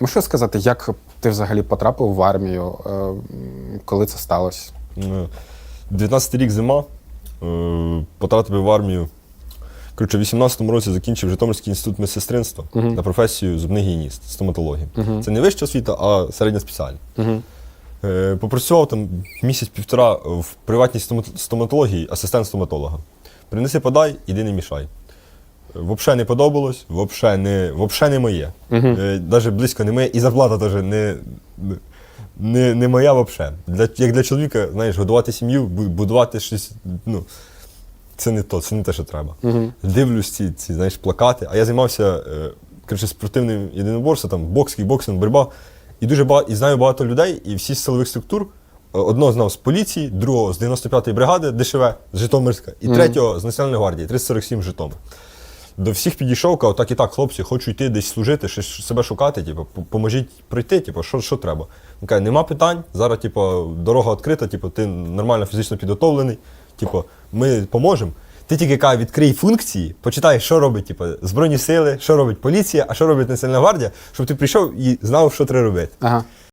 Можеш сказати, як ти взагалі потрапив в армію? Е, Коли це сталося? Ну, 19 рік зима. е, Потрапив в армію. Коротше, в 18-му році закінчив Житомирський інститут медсестринства на професію зубний гігієніст, стоматології. Це не вища освіта, а середня спеціальна. Е, Попрацював там місяць-півтора в приватній стоматології, асистент стоматолога. Принеси подай, іди не мішай. Взагалі не подобалось, взагалі не, вообще не моє. Навіть близько не моє, і зарплата теж не, не, не моя взагалі. Для, як для чоловіка, знаєш, годувати сім'ю, будувати щось, ну, це не то, це не те, що треба. Дивлюсь ці, ці знаєш, плакати. А я займався е, коротше, спортивним єдиноборством, там, бокс, кікбоксинг, боротьба. І дуже багато, і знаю багато людей, і всі з силових структур. Е, Одного знав з поліції, другого з 95-ї бригади ДШВ з Житомирська, і третього з Національної гвардії, 347 Житомир. До всіх підійшов, казав, так і так, хлопці, хочу йти десь служити, щось себе шукати, типу, по- поможіть пройти, типу, що, що треба. Він каже, нема питань, зараз типу, дорога відкрита, типу, ти нормально фізично підготовлений, типу, ми поможемо. Ти тільки каже, відкрий функції, почитай, що робить типу, Збройні сили, що робить поліція, а що робить Національна гвардія, щоб ти прийшов і знав, що треба робити. Ага.